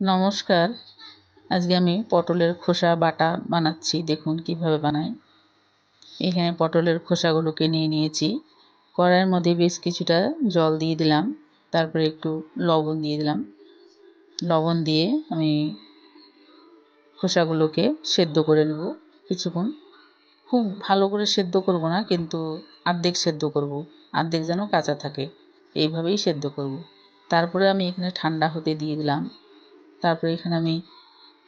নমস্কার। আজকে আমি পটলের খোসা বাটা বানাচ্ছি। দেখুন কীভাবে বানাই। এখানে পটলের খোসাগুলোকে নিয়ে নিয়েছি। কড়াইয়ের মধ্যে বেশ কিছুটা জল দিয়ে দিলাম। তারপরে একটু লবণ দিয়ে দিলাম। লবণ দিয়ে আমি খোসাগুলোকে সেদ্ধ করে নেব কিছুক্ষণ। খুব ভালো করে সেদ্ধ করব না, কিন্তু আর্ধেক সেদ্ধ করব। আর্ধেক যেন কাঁচা থাকে। এইভাবেই সেদ্ধ করব। তারপরে আমি এখানে ঠান্ডা হতে দিয়ে দিলাম। তারপরে এখানে আমি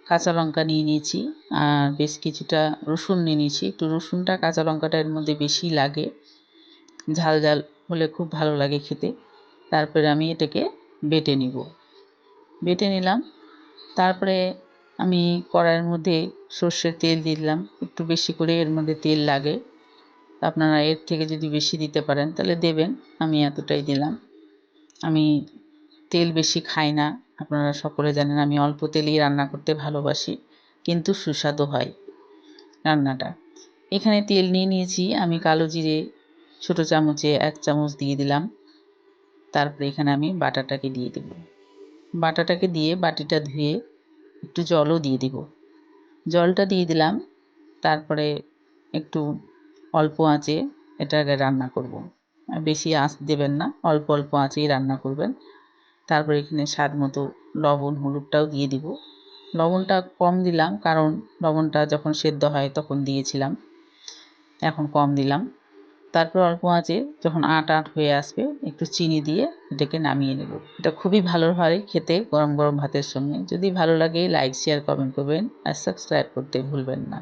কাঁচা লঙ্কা নিয়ে নিয়েছি আর বেশ কিছুটা রসুন নিয়ে নিয়েছি। একটু রসুনটা কাঁচা লঙ্কাটা এর মধ্যে বেশি লাগে। ঝাল ঝাল হলে খুব ভালো লাগে খেতে। তারপরে আমি এটাকে বেটে নিব। বেটে নিলাম। তারপরে আমি কড়াইয়ের মধ্যে সর্ষের তেল দিয়ে দিলাম। একটু বেশি করে এর মধ্যে তেল লাগে। আপনারা এর থেকে যদি বেশি দিতে পারেন তাহলে দেবেন। আমি এতটাই দিলাম। আমি তেল বেশি খাই না। আপনারা সকলে জানেন আমি অল্প তেলেই রান্না করতে ভালোবাসি, কিন্তু সুস্বাদু হয় রান্নাটা। এখানে তেল নিয়ে নিয়েছি, আমি কালো জিরে, ছোটো চামচে এক চামচ দিয়ে দিলাম। তারপরে এখানে আমি বাটাটাকে দিয়ে দেব। বাটাটাকে দিয়ে বাটিটা ধুয়ে একটু জলও দিয়ে দিব। জলটা দিয়ে দিলাম, তারপরে একটু অল্প আঁচে এটাকে রান্না করব। বেশি আঁচ দেবেন না, অল্প অল্প আঁচেই রান্না করবেন। তারপর এখানে স্বাদ মতো লবণ, হলুদটাও দিয়ে দিব। লবণটা কম দিলাম কারণ লবণটা যখন সেদ্ধ হয় তখন দিয়েছিলাম। এখন কম দিলাম। তারপর অল্প আঁচে যখন আট আট হয়ে আসবে একটু চিনি দিয়ে এটাকে নামিয়ে নেব। এটা খুবই ভালো হয় খেতে গরম গরম ভাতের সঙ্গে। যদি ভালো লাগে লাইক, শেয়ার, কমেন্ট করবেন আর সাবস্ক্রাইব করতে ভুলবেন না।